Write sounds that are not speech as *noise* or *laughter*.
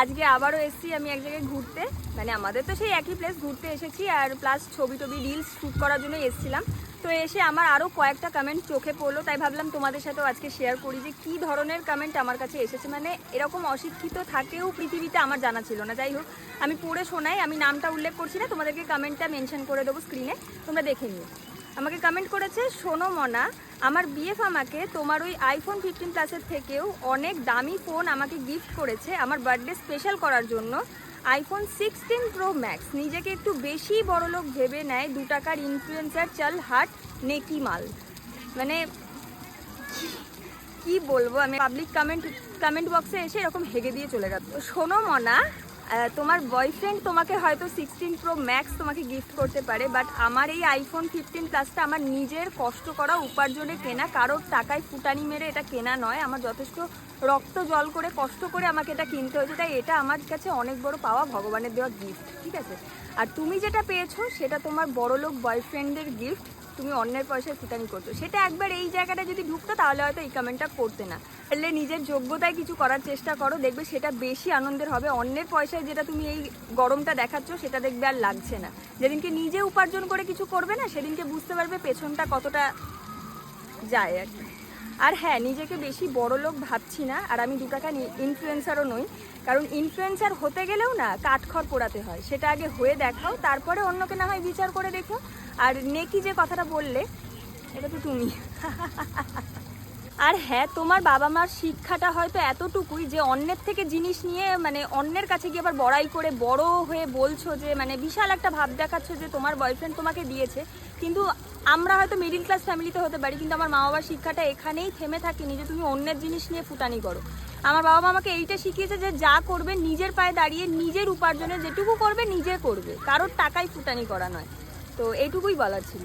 আজকে আবারও এসেছি আমি এক জায়গায় ঘুরতে। মানে আমাদের তো সেই একই প্লেস ঘুরতে এসেছি আর প্লাস ছবি টবি রিলস শ্যুট করার জন্য এসেছিলাম। তো এসে আমার আরও কয়েকটা কমেন্ট চোখে পড়ল, তাই ভাবলাম তোমাদের সাথেও আজকে শেয়ার করি যে কী ধরনের কমেন্ট আমার কাছে এসেছে। মানে এরকম অশিক্ষিত থাকেও পৃথিবীতে আমার জানা ছিল না। যাই হোক, আমি পড়ে শোনাই, আমি নামটা উল্লেখ করছি না, তোমাদেরকে কমেন্টটা মেনশন করে দেবো স্ক্রিনে তোমরা দেখে নিও। আমাকে কমেন্ট করেছে সোনো মনা আমার বিএফ আমাকে তোমার ওই আইফোন ফিফটিন প্লাসের থেকেও অনেক দামি ফোন আমাকে গিফট করেছে আমার বার্থডে স্পেশাল করার জন্য। আইফোন সিক্সটিন প্রো ম্যাক্স নিজেকে একটু বেশি বড়লোক ভেবে নেয় দু টাকার ইনফ্লুয়েন্সার চল হাট নেকি মাল। মানে কি বলব, আমি পাবলিক কমেন্ট কমেন্ট বক্সে এসে এরকম হেগে দিয়ে চলে গেল। শোনো মনা তোমার বয়ফ্রেন্ড তোমাকে হয়তো সিক্সটিন প্রো ম্যাক্স তোমাকে গিফট করতে পারে বাট আমার এই আইফোন ফিফটিন প্লাসটা আমার নিজের কষ্ট করা উপার্জনে কেনা, কারোর টাকায় ফুটানি মেরে এটা কেনা নয়, আমার যথেষ্ট রক্ত জল করে, কষ্ট করে আমাকে এটা কিনতে হয়েছে, তাই এটা আমার কাছে অনেক বড় পাওয়া ভগবানের দেওয়া গিফট ঠিক আছে? আর তুমি যেটা পেয়েছ সেটা তোমার বড়লোক বয়ফ্রেন্ডের গিফট তুমি অন্যের পয়সায় ফুটানি করছ। সেটা একবার এই জায়গাটা যদি ঢুকতো, তাহলে হয়তো এই কমেন্টটা করতে না। তাহলে নিজের যোগ্যতায় কিছু করার চেষ্টা করো, দেখবে সেটা বেশি আনন্দের হবে। অন্যের পয়সায় যেটা তুমি এই গরমটা দেখাচ্ছ, সেটা দেখবে আর লাগছে না। যেদিনকে নিজে উপার্জন করে কিছু করবে না, সেদিনকে বুঝতে পারবে পেছনটা কতটা যায় আর কি। আর হ্যাঁ নিজেকে বেশি বড় লোক ভাবছি না, আর আমি দু টাকা ইনফ্লুয়েন্সারও নই। কারণ ইনফ্লুয়েন্সার হতে গেলেও না, কাঠখড় পোড়াতে হয়। সেটা আগে হয়ে দেখাও, তারপরে অন্যকে না হয় বিচার করে দেখো। আর নেকি যে কথাটা বললে, এটা তো তুমি। *laughs* আর হ্যাঁ তোমার বাবা মার শিক্ষাটা হয়তো এতটুকুই যে অন্যের থেকে জিনিস নিয়ে মানে অন্যের কাছে গিয়ে আবার বড়াই করে বড় হয়ে বলছো যে মানে বিশাল একটা ভাব দেখাচ্ছ যে তোমার বয়ফ্রেন্ড তোমাকে দিয়েছে। কিন্তু আমরা হয়তো মিডিল ক্লাস ফ্যামিলিতে হতে পারি, কিন্তু আমার মা বাবার শিক্ষাটা এখানেই থেমে থাকেনি যে তুমি অন্যের জিনিস নিয়ে ফুটানি করো। আমার বাবা মা আমাকে এইটা শিখিয়েছে যে যা করবে নিজের পায়ে দাঁড়িয়ে নিজের উপার্জনে যেটুকু করবে নিজে করবে। কারোর টাকায় ফুটানি করা নয়। তো এইটুকুই বলার ছিল।